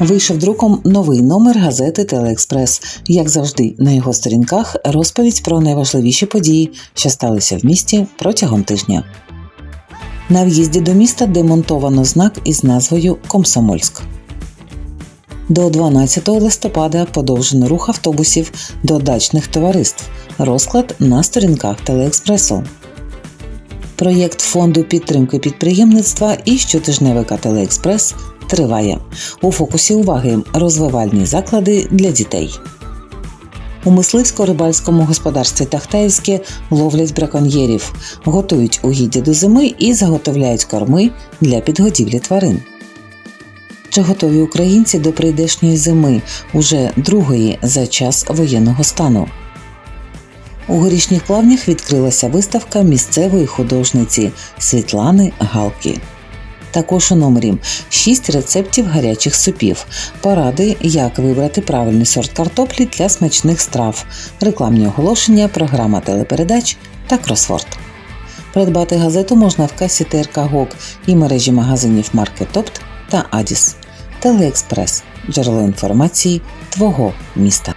Вийшов друком новий номер газети Телеекспрес. Як завжди, на його сторінках розповідь про найважливіші події, що сталися в місті протягом тижня. На в'їзді до міста демонтовано знак із назвою Комсомольськ. До 12 листопада подовжено рух автобусів до дачних товариств. Розклад на сторінках Телеекспресу. Проєкт фонду підтримки підприємництва і щотижневика Телеекспрес триває. У фокусі уваги розвивальні заклади для дітей. У мисливсько-рибальському господарстві Тахтаївське ловлять браконьєрів, готують угіддя до зими і заготовляють корми для підгодівлі тварин. Чи готові українці до прийдешньої зими, уже другої за час воєнного стану? У горішніх плавнях відкрилася виставка місцевої художниці Світлани Галки. Також у номері 6 рецептів гарячих супів, поради, як вибрати правильний сорт картоплі для смачних страв, рекламні оголошення, програма телепередач та кросворд. Придбати газету можна в касі ТРК ГОК і мережі магазинів Маркетопт та Адіс. Телеекспрес джерело інформації твого міста.